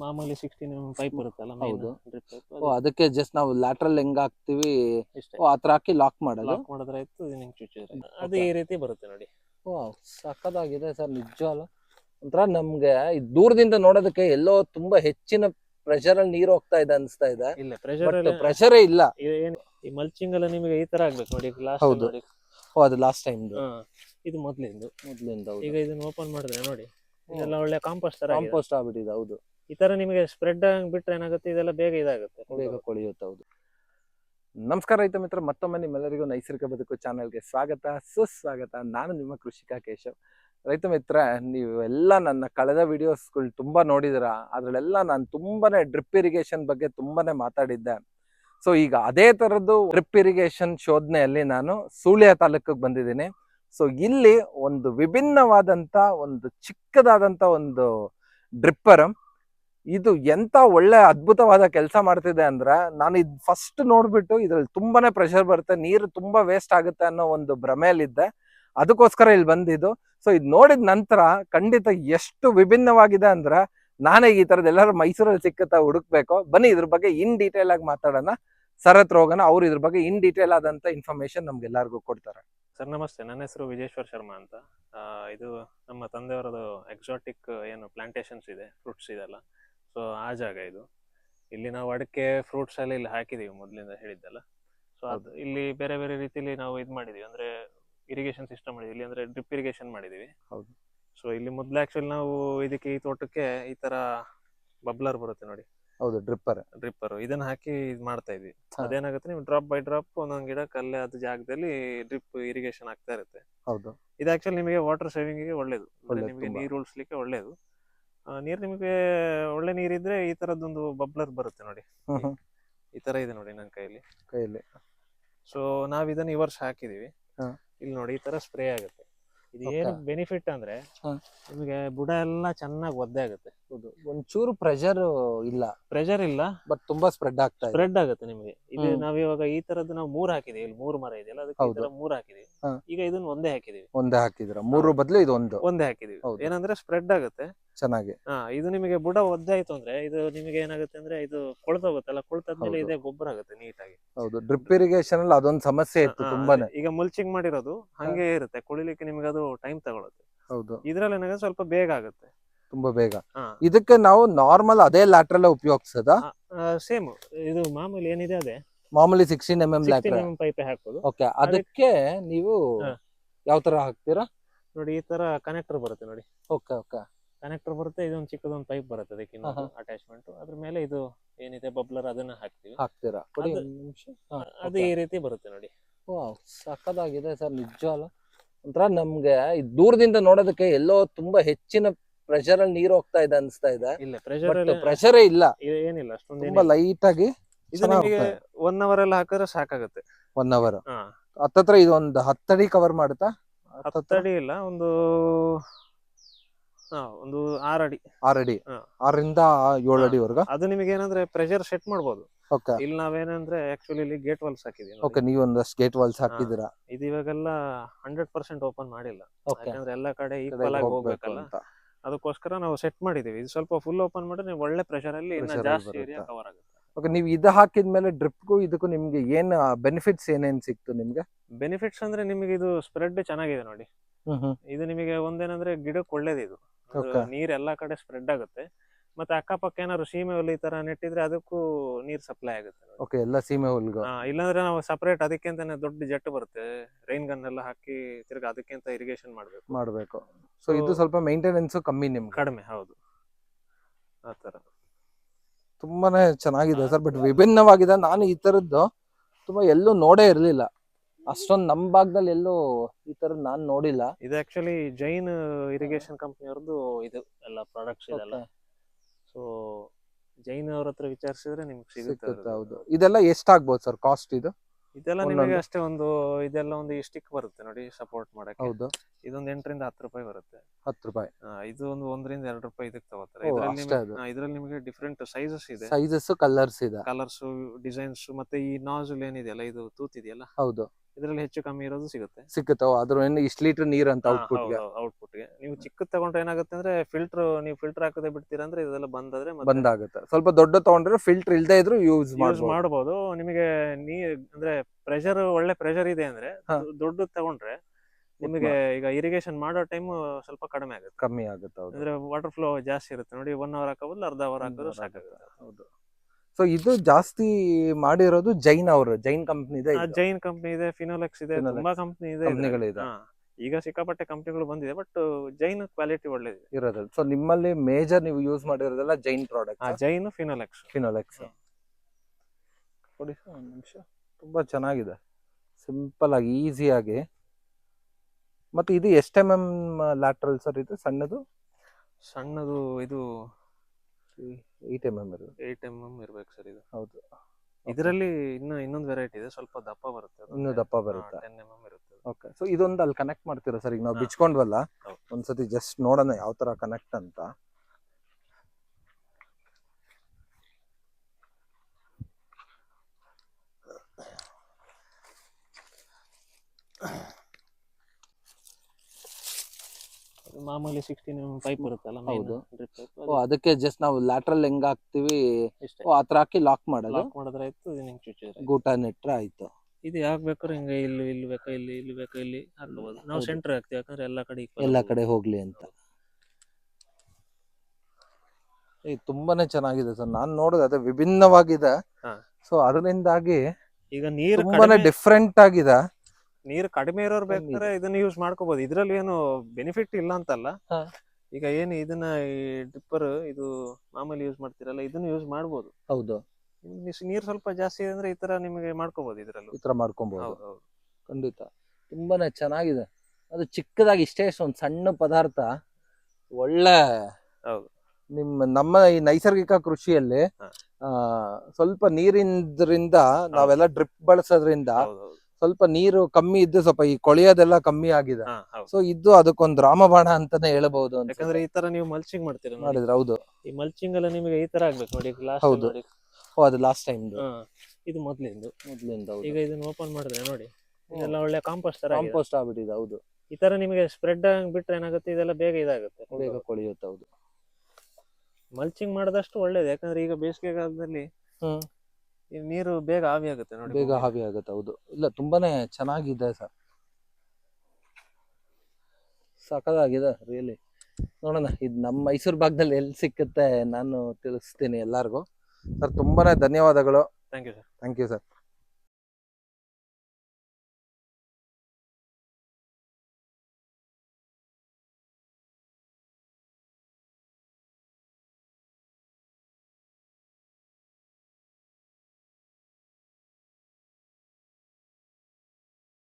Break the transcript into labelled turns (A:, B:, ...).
A: ಮಾಮೂಲಿ sixteen pipe ಇರುತ್ತಲ್ಲ
B: ಹೌದು.
A: ಡ್ರಿಪ್ ಪೈಪ್
B: ಓ ಅದಕ್ಕೆ ಜಸ್ಟ್ ನಾವು ಲ್ಯಾಟ್ರಲ್ ಹೆಂಗ್ ಹಾಕ್ತಿವಿ?
A: ಇಷ್ಟೇ.
B: ಓ ಆತರ ಹಾಕಿ ಲಾಕ್ ಮಾಡೋದು?
A: ಲಾಕ್ ಮಾಡಿದ್ರೆ ಆಯ್ತು ಇದು ಚುಚ್ಚಿದ್ರೆ ಅದು ಈ ರೀತಿ ಬರುತ್ತೆ ನೋಡಿ.
B: ಓ ಸಕ್ಕದಾಗಿದೆ ಸರ್ ನಿಜವಲ್ಲ ಒಂಥರ ನಮ್ಗೆ ಈ ದೂರದಿಂದ ನೋಡೋದಕ್ಕೆ ಎಲ್ಲೋ ತುಂಬಾ ಹೆಚ್ಚಿನ ಪ್ರೆಷರ್ ಅಲ್ಲಿ ನೀರು ಹೋಗ್ತಾ ಇದೆ ಅನ್ಸ್ತಾ ಇದೆ.
A: ಇಲ್ಲ
B: ಬಟ್
A: ಪ್ರೆಷರ್
B: ಪ್ರೆಷರೇ ಇಲ್ಲ.
A: ಏನು ಈ ಮಲ್ಚಿಂಗ್ ಎಲ್ಲ ನಿಮಗೆ ಈ ತರ ಆಗ್ಬೇಕು ನೋಡಿ ಲಾಸ್ಟ್
B: ಹೌದು.
A: ನೋಡಿ.
B: ಓ ಅದು ಲಾಸ್ಟ್ ಟೈಮ್
A: ಹಾ, ಇದು ಮೊದ್ಲಿಂದು.
B: ಮೊದ್ಲಿಂದ
A: ಈಗ ಇದನ್ನ ಓಪನ್ ಮಾಡಿದ್ರೆ ನೋಡಿ ಇದೆಲ್ಲ ಒಳ್ಳೆ ಕಾಂಪೋಸ್ಟ್ ತರ
B: ಕಾಂಪೋಸ್ಟ್ ಆಗ್ಬಿಟ್ಟಿದೆ ಹೌದು.
A: ಈ ತರ ನಿಮಗೆ ಸ್ಪ್ರೆಡ್ ಆಗಿ ಬಿಟ್ರೆ ಏನಾಗುತ್ತೆ? ಇದೆಲ್ಲ ಬೇಗ ಇದಾಗುತ್ತೆ.
B: ಬೇಗ ಕೊಳೆಯುತ್ತೆ, ಹೌದು. ನಮಸ್ಕಾರ ರೈತ ಮಿತ್ರ, ಮತ್ತೊಮ್ಮೆ ನಿಮ್ಮೆಲ್ಲರಿಗೂ ನೈಸರ್ಗಿಕ ಬದುಕು ಚಾನಲ್ಗೆ ಸ್ವಾಗತ, ಸುಸ್ವಾಗತ. ನಾನು ನಿಮ್ಮ ಕೃಷಿಕ ಕೇಶವ್. ರೈತ ಮಿತ್ರ ನೀವೆಲ್ಲ ನನ್ನ ಕಳೆದ ವಿಡಿಯೋಸ್ಗಳು ತುಂಬ ನೋಡಿದಿರ? ಅದರಲ್ಲೆಲ್ಲ ನಾನು ತುಂಬಾನೇ ಡ್ರಿಪ್ ಇರಿಗೇಷನ್ ಬಗ್ಗೆ ತುಂಬಾನೇ ಮಾತಾಡಿದ್ದೆ. ಸೊ ಈಗ ಅದೇ ತರದ್ದು ಡ್ರಿಪ್ ಇರಿಗೇಷನ್ ಶೋಧನೆಯಲ್ಲಿ ನಾನು ಸೂಳ್ಯ ತಾಲೂಕಿಗೆ ಬಂದಿದ್ದೀನಿ. ಸೊ ಇಲ್ಲಿ ಒಂದು ವಿಭಿನ್ನವಾದಂತ, ಒಂದು ಚಿಕ್ಕದಾದಂತ ಒಂದು ಡ್ರಿಪ್ಪರ್ ಇದು ಎಂತ ಒಳ್ಳೆ ಅದ್ಭುತವಾದ ಕೆಲಸ ಮಾಡ್ತಿದೆ ಅಂದ್ರೆ ನಾನು ಇದು ಫಸ್ಟ್ ನೋಡ್ಬಿಟ್ಟು ಇದ್ರಲ್ಲಿ ತುಂಬಾನೇ ಪ್ರೆಷರ್ ಬರುತ್ತೆ, ನೀರು ತುಂಬಾ ವೇಸ್ಟ್ ಆಗುತ್ತೆ ಅನ್ನೋ ಒಂದು ಭ್ರಮೆಯಲ್ಲಿದ್ದೆ. ಅದಕ್ಕೋಸ್ಕರ ಇಲ್ಲಿ ಬಂದಿದ್ದು. ಸೊ ಇದು ನೋಡಿದ ನಂತರ ಖಂಡಿತ ಎಷ್ಟು ವಿಭಿನ್ನವಾಗಿದೆ ಅಂದ್ರೆ ನಾನೇ ಈ ತರದ್ ಎಲ್ಲರೂ ಮೈಸೂರಲ್ಲಿ ಸಿಕ್ಕತ್ತ ಹುಡುಕ್ಬೇಕು. ಬನ್ನಿ ಇದ್ರ ಬಗ್ಗೆ ಇನ್ ಡೀಟೇಲ್ ಆಗಿ ಮಾತಾಡೋಣ. ಸರತ್ ರೋಗನ ಅವ್ರು ಇದ್ರ ಬಗ್ಗೆ ಇನ್ ಡೀಟೇಲ್ ಆದಂತ ಇನ್ಫಾರ್ಮೇಶನ್ ನಮ್ಗೆಲ್ಲರಿಗೂ ಕೊಡ್ತಾರೆ.
A: ಸರ್ ನಮಸ್ತೆ, ನನ್ನ ಹೆಸರು ವಿಜೇಶ್ವರ್ ಶರ್ಮಾ ಅಂತ. ಇದು ನಮ್ಮ ತಂದೆಯವರದು ಎಕ್ಸಾಟಿಕ್ ಏನು ಪ್ಲಾಂಟೇಶನ್ಸ್ ಇದೆ ಫ್ರೂಟ್ಸ್ ಇದೆಲ್ಲ. ಸೊ ಆ ಜಾಗ ಇದು. ಇಲ್ಲಿ ನಾವು ಅಡಿಕೆ ಫ್ರೂಟ್ಸ್ ಎಲ್ಲ ಇಲ್ಲಿ ಹಾಕಿದೀವಿ ಮೊದಲಿಂದ ಹೇಳಿದ್ದಲ್ಲ. ಸೊ ಅದು ಇಲ್ಲಿ ಬೇರೆ ಬೇರೆ ರೀತಿಲಿ ನಾವು ಇದು ಮಾಡಿದೀವಿ. ಅಂದ್ರೆ ಇರಿಗೇಷನ್ ಸಿಸ್ಟಮ್ ಮಾಡಿದೀವಿ. ಇಲ್ಲಿ ಅಂದ್ರೆ ಡ್ರಿಪ್ ಇರಿಗೇಷನ್ ಮಾಡಿದೀವಿ.
B: ಹೌದು.
A: ಸೊ ಇಲ್ಲಿ ಮೊದ್ಲು ಆಕ್ಚುಲಿ ನಾವು ಇದಕ್ಕೆ ಈ ತೋಟಕ್ಕೆ ಈ ತರ ಬಬ್ಲರ್ ಬರುತ್ತೆ ನೋಡಿ.
B: ಹೌದು ಡ್ರಿಪ್ಪರ್
A: ಡ್ರಿಪ್ಪರ್ ಇದನ್ನ ಹಾಕಿ ಇದ್ ಮಾಡ್ತಾ ಇದ್ವಿ. ಅದೇನಾಗುತ್ತೆ ನೀವು ಡ್ರಾಪ್ ಬೈ ಡ್ರಾಪ್ ಒಂದೊಂದ್ ಗಿಡ ಕಲ್ಲೆ ಅದು ಜಾಗದಲ್ಲಿ ಡ್ರಿಪ್ ಇರಿಗೇಷನ್ ಆಗ್ತಾ ಇರುತ್ತೆ.
B: ಹೌದು.
A: ಇದು ಆಕ್ಚುಲಿ ನಿಮಗೆ ವಾಟರ್ ಸೇವಿಂಗ್ಗೆ ಒಳ್ಳೇದು ನಿಮಗೆ
B: ತುಂಬಾ.
A: ನೀರು ಉಳಿಸ್ಲಿಕ್ಕೆ ಒಳ್ಳೇದು. ನೀರ್ ನಿಮಗೆ ಒಳ್ಳೆ ನೀರಿದ್ರೆ ಈ ತರದೊಂದು ಬಬ್ಲರ್ ಬರುತ್ತೆ ನೋಡಿ. ಈ ತರ ಇದೆ ನೋಡಿ ನನ್ನ ಕೈಯಲ್ಲಿ
B: ಕೈಯಲ್ಲಿ
A: ಸೊ ನಾವ್ ಇದನ್ನ ಈ ವರ್ಷ ಹಾಕಿದೀವಿ. ಇಲ್ಲಿ ನೋಡಿ ಈ ತರ ಸ್ಪ್ರೇ ಆಗುತ್ತೆ ಇದು. ಏನು ಬೆನಿಫಿಟ್ ಅಂದ್ರೆ. ನಿಮಗೆ ಬುಡ ಎಲ್ಲ ಚೆನ್ನಾಗಿ ಒದ್ದೆ ಆಗುತ್ತೆ
B: ಹೌದು ಒಂಚೂರು ಪ್ರೆಷರ್ ಇಲ್ಲ.
A: ಪ್ರೆಷರ್ ಇಲ್ಲ.
B: ಬಟ್ ತುಂಬಾ ಸ್ಪ್ರೆಡ್ ಆಗ್ತಾ ಇದೆ.
A: ಸ್ಪ್ರೆಡ್ ಆಗುತ್ತೆ ನಿಮಗೆ. ಇದು
B: ಹ್ಮ್.
A: ನಾವ್ ಇವಾಗ ಈ ತರದ್ದು ನಾವು ಮೂರ್ ಹಾಕಿದೀವಿ. ಇಲ್ಲಿ ಮೂರ್ ಮರ ಇದೆಯಲ್ಲ ಅದಕ್ಕೆ ಈ
B: ಹೌದು.
A: ತರ ಮೂರ್ ಹಾಕಿದೀವಿ.
B: ಹಾ.
A: ಈಗ ಇದನ್ನ ಒಂದೇ ಹಾಕಿದೀವಿ.
B: ಒಂದೇ ಹಾಕಿದ್ರ. ಮೂರು ಬದಲು ಇದು ಒಂದು
A: ಒಂದೇ ಹಾಕಿದೀವಿ.
B: ಹೌದು.
A: ಏನಂದ್ರೆ ಸ್ಪ್ರೆಡ್ ಆಗುತ್ತೆ.
B: ಚೆನ್ನಾಗಿ.
A: ಹಾ ಇದು ನಿಮಗೆ ಬುಡ ಒದ್ದೆ ಆಯ್ತು ಅಂದ್ರೆ ಇದು ನಿಮಗೆ ಏನಾಗುತ್ತೆ ಅಂದ್ರೆ ಇದು ಕೊಳ್ತೋಗುತ್ತಲ್ಲ ಕೊಳ್ತಾದ್ಮೇಲೆ
B: ಹೌದು.
A: ಇದೇ ಗೊಬ್ಬರ ಆಗುತ್ತೆ ನೀಟಾಗಿ.
B: ಹೌದು. ಡ್ರಿಪ್ ಇರಿಗೇಷನ್ ಅಲ್ಲಿ ಅದೊಂದು ಸಮಸ್ಯೆ ಇತ್ತು ತುಂಬಾನೇ.
A: ಈಗ ಮುಲ್ಚಿಂಗ್ ಮಾಡಿರೋದು ಹಂಗೆ ಇರುತ್ತೆ. ಕುಳಿಲಿಕ್ಕೆ ನಿಮಗೆ ಅದು ಟೈಮ್ ತಗೊಳುತ್ತೆ.
B: ಹೌದು.
A: ಇದ್ರಲ್ಲಿ ಏನಾಗುತ್ತೆ ಸ್ವಲ್ಪ ಬೇಗ ಆಗುತ್ತೆ.
B: ತುಂಬಾ ಬೇಗ. ಇದಕ್ಕೆ ನಾವು ನಾರ್ಮಲ್ ಅದೇ ಲ್ಯಾಟ್ರಲ್ ಉಪಯೋಗಿಸದ?
A: ಸೇಮ್ ಇದು ಮಾಮೂಲಿ ಏನಿದೆ ಅದೇ?
B: ಮಾಮೂಲಿ sixteen M M lateral
A: pipe ಹಾಕೋದು
B: ಓಕೆ ಅದಕ್ಕೆ ನೀವು ಯಾವ ತರ ಹಾಕ್ತೀರಾ?
A: ನೋಡಿ ಈ ತರ ಕನೆಕ್ಟರ್ ಬರುತ್ತೆ ನೋಡಿ.
B: ಓಕೆ ಓಕೆ
A: ಕನೆಕ್ಟರ್ ಬರುತ್ತೆ ಇದೊಂದು ಚಿಕ್ಕದೊಂದು ಪೈಪ್ ಬರುತ್ತೆ ಅದಕ್ಕೆ. ಅಟ್ಯಾಚ್ಮೆಂಟ್ ಅದ್ರ ಮೇಲೆ ಇದು ಏನಿದೆ ಬಬ್ಲರ್ ಅದನ್ನ ಹಾಕ್ತೀವಿ.
B: ಹಾಕ್ತೀರಾ? ಕೊಡಿ
A: ಅದು-
B: ಒಂದ್ ನಿಮಿಷ. ಹಾ,
A: ಅದು ಈ ರೀತಿ ಬರುತ್ತೆ ನೋಡಿ.
B: ಸಕ್ಕದಾಗಿದೆ ಸರ್ ಸರ್ ನಿಜವಲ್ಲ ಒಂಥರ ನಮ್ಗೆ ದೂರದಿಂದ ನೋಡೋದಕ್ಕೆ ಎಲ್ಲೋ ತುಂಬಾ ಹೆಚ್ಚಿನ ಪ್ರೆಷರ್ ಅಲ್ಲಿ ನೀರ್ ಹೋಗ್ತಾ ಇದೆ ಅನ್ಸ್ತಾ ಇದೆ.
A: ಇಲ್ಲ ಪ್ರೆಷರ್
B: ಪ್ರೆಷರ್ ಇಲ್ಲ.
A: ಏನಿಲ್ಲ ಅಷ್ಟೊಂದು
B: ತುಂಬಾ ಲೈಟ್ ಆಗಿ
A: ಇದು ನಿಮಗೆ ಒನ್ ಅವರ್ ಎಲ್ಲ ಹಾಕಿದ್ರೆ ಸಾಕಾಗುತ್ತೆ.
B: ಒನ್ ಅವರ್ ಹತ್ತತ್ರ ಇದೊಂದು ಹತ್ತಡಿ ಕವರ್ ಮಾಡುತ್ತಾ?
A: ಹತ್ತಡಿ ಇಲ್ಲ ಒಂದು ಒಂದು ಆರಡಿ
B: ಆರಡಿ. ಆರರಿಂದ ಏಳು
A: ಅಡಿ
B: ಅಡಿವರೆಗ
A: ಅದು ನಿಮಗೆ ಏನಂದ್ರೆ ಪ್ರೆಷರ್ ಸೆಟ್ ಮಾಡ್ಬೋದು.
B: ಓಕೆ
A: ಇಲ್ಲ ನಾವೇನಂದ್ರೆ ಆಕ್ಚುಲಿ ಇಲ್ಲಿ ಗೇಟ್ ವಾಲ್ಸ್ ಹಾಕಿದೀವಿ
B: ಓಕೆ ನೀವು ಒಂದಷ್ಟು ಗೇಟ್ ವಾಲ್ಸ್ ಹಾಕಿದ್ದೀರಾ?
A: ಇದು ಇವಾಗೆಲ್ಲ ಹಂಡ್ರೆಡ್ ಪರ್ಸೆಂಟ್ ಓಪನ್ ಮಾಡಿಲ್ಲ.
B: ಓಕೆ
A: ಯಾಕಂದ್ರೆ ಎಲ್ಲ ಕಡೆ ಈಕ್ವಲ್ ಆಗಿ ಹೋಗ್ಬೇಕಲ್ಲ.
B: ಅಂತ.
A: ಅದಕ್ಕೋಸ್ಕರ ನಾವು ಸೆಟ್ ಮಾಡಿದೀವಿ. ಇದು ಸ್ವಲ್ಪ ಫುಲ್ ಓಪನ್ ಮಾಡಿದ್ರೆ ನೀವು ಒಳ್ಳೆ ಪ್ರೆಷರ್ ಅಲ್ಲಿ ಇನ್ನ
B: Pressure
A: ಜಾಸ್ತಿ ಏರಿಯಾ
B: ಬರುತ್ತೆ.
A: ಕವರ್ ಆಗುತ್ತೆ.
B: ಓಕೆ ನೀವು ಇದು ಹಾಕಿದ್ಮೇಲೆ ಡ್ರಿಪ್ಗೂ ಇದಕ್ಕೂ ನಿಮ್ಗೆ ಏನ್ ಬೆನಿಫಿಟ್ಸ್ ಏನೇನ್ ಸಿಕ್ತು ನಿಮ್ಗೆ?
A: ಬೆನಿಫಿಟ್ಸ್ ಅಂದ್ರೆ ನಿಮಗೆ ಇದು ಸ್ಪ್ರೆಡ್ ಚೆನ್ನಾಗಿದೆ ನೋಡಿ. ಇದು ನಿಮಗೆ ಒಂದೇನಂದ್ರೆ ಗಿಡಕ್ಕೆ ಒಳ್ಳೇದು ಇದು
B: Okay.
A: ನೀರ್ ಎಲ್ಲಾ ಕಡೆ ಸ್ಪ್ರೆಡ್ ಆಗುತ್ತೆ. ಮತ್ತೆ ಅಕ್ಕಪಕ್ಕ ಏನಾದ್ರು ಸೀಮೆ ಹುಲ್ಲು ಈ ತರ ನೆಟ್ಟಿದ್ರೆ ಅದಕ್ಕೂ ನೀರ್ ಸಪ್ಲೈ ಆಗುತ್ತೆ ನೋಡಿ.
B: ಓಕೆ ಎಲ್ಲ ಸೀಮೆ ಹುಲ್ಗ
A: ಇಲ್ಲಾಂದ್ರೆ ನಾವು ಸಪರೇಟ್ ಅದಕ್ಕೆ ಅಂತಾನೆ ದೊಡ್ಡ ಜೆಟ್ ಬರುತ್ತೆ. ರೈನ್ ಗನ್ ಎಲ್ಲ ಹಾಕಿ ತಿರ್ಗಾ ಅದಕ್ಕೆ ಅಂತ ಇರಿಗೇಷನ್ ಮಾಡ್ಬೇಕು.
B: ಮಾಡ್ಬೇಕು ಸೊ ಇದು ಸ್ವಲ್ಪ ಮೇಂಟೆನೆನ್ಸ್ ಕಮ್ಮಿ ನಿಮ್
A: ಕಡಿಮೆ ಹೌದು. ಆತರ
B: ತುಂಬಾನೇ ಚೆನ್ನಾಗಿದೆ ಸರ್ ಬಟ್ ವಿಭಿನ್ನವಾಗಿದೆ. ನಾನು ಈ ತರದ್ದು ತುಂಬಾ ಎಲ್ಲೂ ನೋಡೇ ಇರ್ಲಿಲ್ಲ. ಅಷ್ಟೊಂದು ನಮ್ ಭಾಗದಲ್ಲಿ ಎಲ್ಲೂ ಈ ತರದ್ ನಾನು ನೋಡಿಲ್ಲ.
A: ಇದು ಆಕ್ಚುಲಿ ಜೈನ್ ಇರಿಗೇಷನ್ ಕಂಪ್ನಿಯವ್ರದ್ದು ಇದು ಎಲ್ಲ ಪ್ರಾಡಕ್ಟ್ಸ್ ಇದೆಲ್ಲ.
B: Okay.
A: ಸೊ ಜೈನ್ ಅವ್ರ ಹತ್ರ ವಿಚಾರಿಸಿದ್ರೆ ನಿಮ್ಗೆ ಸಿಗುತ್ತೆ.
B: ಹೌದು. ಇದೆಲ್ಲ ಎಷ್ಟಾಗ್ಬೋದು ಸರ್ ಕಾಸ್ಟ್ ಇದು?
A: ಇದೆಲ್ಲ ನಿಮಗೆ ಅಷ್ಟೇ ಒಂದು ಇದೆಲ್ಲ ಒಂದು ಸ್ಟಿಕ್ ಬರುತ್ತೆ ನೋಡಿ ಸಪೋರ್ಟ್ ಮಾಡಕ್ಕೆ.
B: ಹೌದು.
A: ಇದೊಂದು ಎಂಟರಿಂದ ಹತ್ತು ರೂಪಾಯಿ ಬರುತ್ತೆ.
B: ಹತ್ತು ರೂಪಾಯಿ.
A: ಇದು ಒಂದು ಒಂದರಿಂದ ಎರಡು ರೂಪಾಯಿ ಇದಕ್ಕೆ ತಗೋತಾರೆ. ಇದರಲ್ಲಿ
B: ಇದ್ರಲ್ಲಿ
A: ನಿಮಗೆ-
B: ಅದು.
A: ನಿಮಗೆ ಡಿಫ್ರೆಂಟ್ ಸೈಜಸ್ ಇದೆ.
B: ಸೈಜಸ್ ಕಲರ್ಸ್ ಇದೆ.
A: ಕಲರ್ಸ್ ಡಿಸೈನ್ಸ್ ಮತ್ತೆ ಈ ನಾಜುಲ್ ಏನಿದೆಯಲ್ಲ ಇದು ತೂತಿದೆಯಲ್ಲ?
B: ಹೌದು.
A: ಇದರಲ್ಲಿ ಹೆಚ್ಚು ಕಮ್ಮಿ ಇರೋದು ಸಿಗುತ್ತೆ.
B: ಸಿಗುತ್ತೆ ಅದ್ರ ಏನು ಇಷ್ಟು ಲೀಟರ್ ನೀರ್ ಅಂತ ಔಟ್ಪುಟ್ಗೆ
A: ಔಟ್ಪುಟ್ಗೆ ನೀವು ಚಿಕ್ಕ ತಗೊಂಡ್ರೆ ಏನಾಗುತ್ತೆ ಅಂದ್ರೆ ಫಿಲ್ಟರ್ ನೀವು ಫಿಲ್ಟರ್ ಹಾಕದೆ ಬಿಡ್ತೀರಾ ಅಂದ್ರೆ ಇದೆಲ್ಲ ಬಂದಾದ್ರೆ
B: ಬಂದಾಗುತ್ತೆ. ಸ್ವಲ್ಪ ದೊಡ್ಡ ತಗೊಂಡ್ರೆ ಫಿಲ್ಟರ್ ಇಲ್ದೇ ಇದ್ರು ಯೂಸ್
A: ಮಾಡಬಹುದು ನಿಮಗೆ ನೀರ್ ಅಂದ್ರೆ ಪ್ರೆಷರ್ ಒಳ್ಳೆ ಪ್ರೆಷರ್ ಇದೆ ಅಂದ್ರೆ ದೊಡ್ಡ ತಗೊಂಡ್ರೆ ನಿಮಗೆ ಈಗ ಇರಿಗೇಷನ್ ಮಾಡೋ ಟೈಮ್ ಸ್ವಲ್ಪ ಕಡಿಮೆ ಆಗುತ್ತೆ.
B: ಕಮ್ಮಿ ಆಗುತ್ತೆ
A: ಅಂದ್ರೆ ವಾಟರ್ ಫ್ಲೋ ಜಾಸ್ತಿ ಇರುತ್ತೆ. ನೋಡಿ ಒನ್ ಅವರ್ ಹಾಕೋ ಅರ್ಧ ಅವರ್ ಹಾಕೋದ್ರೆ ಸಾಕಾಗುತ್ತೆ.
B: ಹೌದು. ಸೊ ಇದು ಜಾಸ್ತಿ ಮಾಡಿರೋದು ಜೈನ್ ಅವರು ಜೈನ್ ಕಂಪ್ನಿ ಇದೆ.
A: ಜೈನ್ ಕಂಪ್ನಿ ಇದೆ ಫಿನೋಲೆಕ್ಸ್ ಇದೆ
B: Finolex.
A: ತುಂಬಾ ಕಂಪ್ನಿ ಇದೆ
B: ಕಂಪ್ನಿಗಳಿದೆ
A: ಹಾ. ಈಗ ಸಿಕ್ಕಾಪಟ್ಟೆ ಕಂಪ್ನಿಗಳು ಬಂದಿದೆ ಬಟ್ ಜೈನ್ ಕ್ವಾಲಿಟಿ ಒಳ್ಳೇದಿದೆ.
B: ಇರೋದು ಸೊ ನಿಮ್ಮಲ್ಲಿ ಮೇಜರ್ ನೀವು ಯೂಸ್ ಮಾಡಿರೋದೆಲ್ಲ ಜೈನ್
A: ಆ?
B: ಪ್ರಾಡಕ್ಟ್
A: ಜೈನ್ ಫಿನೋಲೆಕ್ಸ್
B: ಫಿನೋಲೆಕ್ಸ್
A: ಹ್ಮ್.
B: ಕೊಡಿ. sir, ಒಂದ್ ನಿಮಿಷ. ತುಂಬಾ ಚೆನ್ನಾಗಿದೆ. ಸಿಂಪಲ್ ಆಗಿ ಈಸಿಯಾಗಿ ಮತ್ತೆ ಇದು ಎಷ್ಟು ಎಂ ಎಂ ಲ್ಯಾಟ್ರಲ್ ಸರ್ ಇದು ಸಣ್ಣದು?
A: ಸಣ್ಣದು ಇದು
B: ಏಟ್ ಎಂ ಎಂ ಇರೋದು
A: ಏಟ್ ಎಂ ಎಂ ಇರ್ಬೇಕು ಸರ್ ಇದು.
B: ಹೌದು.
A: ಇದರಲ್ಲಿ ಇನ್ನು ಇನ್ನೊಂದು ವೆರೈಟಿ ಇದೆ. ಸ್ವಲ್ಪ ದಪ್ಪ ಬರುತ್ತೆ ಅದು.
B: ಇನ್ನೂ ದಪ್ಪ ಬರುತ್ತೆ.
A: ಟೆನ್ ಎಂ ಎಂ ಇರುತ್ತೆ
B: ಓಕೆ ಸೊ ಇದೊಂದು ಅಲ್ಲಿ ಕನೆಕ್ಟ್ ಮಾಡ್ತೀರಾ ಸರ್? ಈಗ ನಾವು
A: ಹಾ.
B: ಬಿಚ್ಕೊಂಡ್ವಲ್ಲ
A: ಹೌದು.
B: ಒಂದ್ಸತಿ ಜಸ್ಟ್ ನೋಡೋಣ ಯಾವ ತರ ಕನೆಕ್ಟ್ ಅಂತ.
A: ಮಾಮೂಲಿ ಸಿಕ್ಸ್ಟೀನ್ ಪೈಪ್ ಬರುತ್ತಲ್ಲ
B: ಹೌದು. ಓ ಅದಕ್ಕೆ ಜಸ್ಟ್ ನಾವು ಲ್ಯಾಟ್ರಲ್ ಹೆಂಗ್ ಹಾಕ್ತಿವಿ? ಓ ಆತರ ಹಾಕಿ ಲಾಕ್ ಮಾಡೋದು?
A: ಲಾಕ್ ಮಾಡಿದ್ರೆ ಆಯ್ತು ಇದು ನಿಂಗೆ ಚುಚ್ಚಿದ್ರೆ ಆಯ್ತು.
B: ಗೂಟ ನೆಟ್ರೆ ಆಯ್ತು.
A: ಇದು ಯಾಕೆ ಬೇಕಾದ್ರೆ ಹಿಂಗೆ ಇಲ್ಲಿ ಇಲ್ಲಿ ಬೇಕಾ ಇಲ್ಲಿ ಇಲ್ಲಿ ಬೇಕಾ ಇಲ್ಲಿ ಹಾಕ್ಬೋದು. ನಾವು
B: ಹೌದು.
A: ಸೆಂಟರ್ ಹಾಕ್ತೀವಿ ಯಾಕಂದ್ರೆ ಎಲ್ಲ ಕಡೆ equal
B: ಎಲ್ಲ
A: ಆಗಿ
B: ಕಡೆ ಹೋಗ್ಲಿ ಅಂತ. ಏ ತುಂಬಾನೇ ಚೆನ್ನಾಗಿದೆ ಸರ್. ನಾನ್ ನೋಡಿದೆ ಅದೇ ವಿಭಿನ್ನವಾಗಿದೆ.
A: ಹಾ.
B: ಸೊ ಅದರಿಂದಾಗಿ
A: ಈಗ ನೀರು
B: ತುಂಬಾನೇ ಡಿಫ್ರೆಂಟ್ ಆಗಿದೆ.
A: ನೀರು ಕಡಿಮೆ ಇರೋರು ಬೇಕಾದ್ರೆ ಇದನ್ನ ಯೂಸ್ ಮಾಡ್ಕೋಬಹುದು ಇದ್ರಲ್ಲಿ ಏನು ಬೆನಿಫಿಟ್ ಇಲ್ಲ ಅಂತಲ್ಲ.
B: ಹಾ.
A: ಈಗ ಏನು ಇದನ್ನ ಈ ಡಿಪ್ಪರ್ ಇದು ಮಾಮೂಲಿ ಯೂಸ್ ಮಾಡ್ತಿರಲ್ಲ ಇದನ್ನ ಯೂಸ್ ಮಾಡ್ಬೋದು.
B: ಹೌದು.
A: ನೀರು ಸ್ವಲ್ಪ ಜಾಸ್ತಿ ಇದೆ ಅಂದ್ರೆ ಈ ತರ ನಿಮಗೆ ಮಾಡ್ಕೋಬಹುದು ಇದ್ರಲ್ಲಿ.
B: ಈ ತರ ಮಾಡ್ಕೊಬಹುದು
A: ಹೌದು ಹೌದು.
B: ಖಂಡಿತ. ತುಂಬಾನೇ ಚೆನ್ನಾಗಿದೆ. ಅದು ಚಿಕ್ಕದಾಗಿ ಇಷ್ಟೇ ಒಂದು ಸಣ್ಣ ಪದಾರ್ಥ ಒಳ್ಳೆ
A: ಹೌದು.
B: ನಿಮ್ಮ ನಮ್ಮ ಈ ನೈಸರ್ಗಿಕ ಕೃಷಿಯಲ್ಲಿ
A: ಹಾ.
B: ಆ ಸ್ವಲ್ಪ ನೀರಿಂದ್ರಿಂದ ನಾವೆಲ್ಲ ಡ್ರಿಪ್ ಬಳಸೋದ್ರಿಂದ
A: ಹೌದು ಹೌದು.
B: ಸ್ವಲ್ಪ ನೀರು ಕಮ್ಮಿ ಇದ್ದು ಸ್ವಲ್ಪ ಈ ಕೊಳೆಯೋದೆಲ್ಲ ಕಮ್ಮಿ ಆಗಿದೆ.
A: ಹಾ ಹೌದು.
B: ಸೊ ಇದು ಅದಕ್ಕೊಂದು ರಾಮಬಾಣ ಅಂತಾನೆ ಹೇಳಬಹುದು ಅಂತ
A: ಯಾಕಂದ್ರೆ ಈ ತರ ನೀವು ಮಲ್ಚಿಂಗ್ ಮಾಡ್ತೀರಾ ನೋಡಿ.
B: ಮಾಡಿದ್ರೆ ಹೌದು.
A: ಈ ಮಲ್ಚಿಂಗ್ ಎಲ್ಲ ನಿಮಗೆ ಈ ತರ ಆಗ್ಬೇಕು ನೋಡಿ ಲಾಸ್ಟ್
B: ಹೌದು.
A: ನೋಡಿ.
B: ಓ ಅದು ಲಾಸ್ಟ್ ಟೈಮ್
A: ಹಾ ಇದು ಮೊದ್ಲಿಂದು.
B: ಮೊದ್ಲಿಂದ
A: ಈಗ ಇದನ್ನ ಓಪನ್ ಮಾಡಿದ್ರೆ ನೋಡಿ. ಇದೆಲ್ಲ ಒಳ್ಳೆ ಕಾಂಪೋಸ್ಟ್ ತರ ಆಗಿದೆ.
B: ಕಾಂಪೋಸ್ಟ್ ಆಗ್ಬಿಟ್ಟಿದೆ ಹೌದು.
A: ಈ ತರ ನಿಮಗೆ ಸ್ಪ್ರೆಡ್ ಆಗಿ ಬಿಟ್ರೆ ಏನಾಗುತ್ತೆ? ಇದೆಲ್ಲ ಬೇಗ ಇದಾಗುತ್ತೆ.
B: ಬೇಗ ಕೊಳಿಯುತ್ತೆ ಹೌದು.
A: ಮಲ್ಚಿಂಗ್ ಮಾಡಿದಷ್ಟು ಒಳ್ಳೇದು. ಯಾಕಂದ್ರೆ ಈಗ ಬೇಸಿಗೆಗಾಲದಲ್ಲಿ
B: ಹ್ಮ್.
A: ಈ ನೀರು ಬೇಗ ಆವಿ ಆಗುತ್ತೆ ನೋಡಿ
B: ಬೇಗ
A: ಆವಿ
B: ಹಾವಿ ಆಗುತ್ತೆ ಹೌದು. ಇಲ್ಲ ತುಂಬಾನೇ ಚೆನ್ನಾಗಿದೆ ಸರ್. ಸಖತ್ತಾಗಿದೆ ರಿಯಲಿ ನೋಡೋಣ ಇದು ನಮ್ಮ ಮೈಸೂರು ಭಾಗದಲ್ಲಿ ಎಲ್ಲಿ ಸಿಕ್ಕುತ್ತೆ ನಾನು ತಿಳಿಸ್ತೀನಿ ಎಲ್ಲರಿಗೂ. ಸರ್ ತುಂಬಾನೇ ಧನ್ಯವಾದಗಳು.
A: Thank you sir
B: thank you sir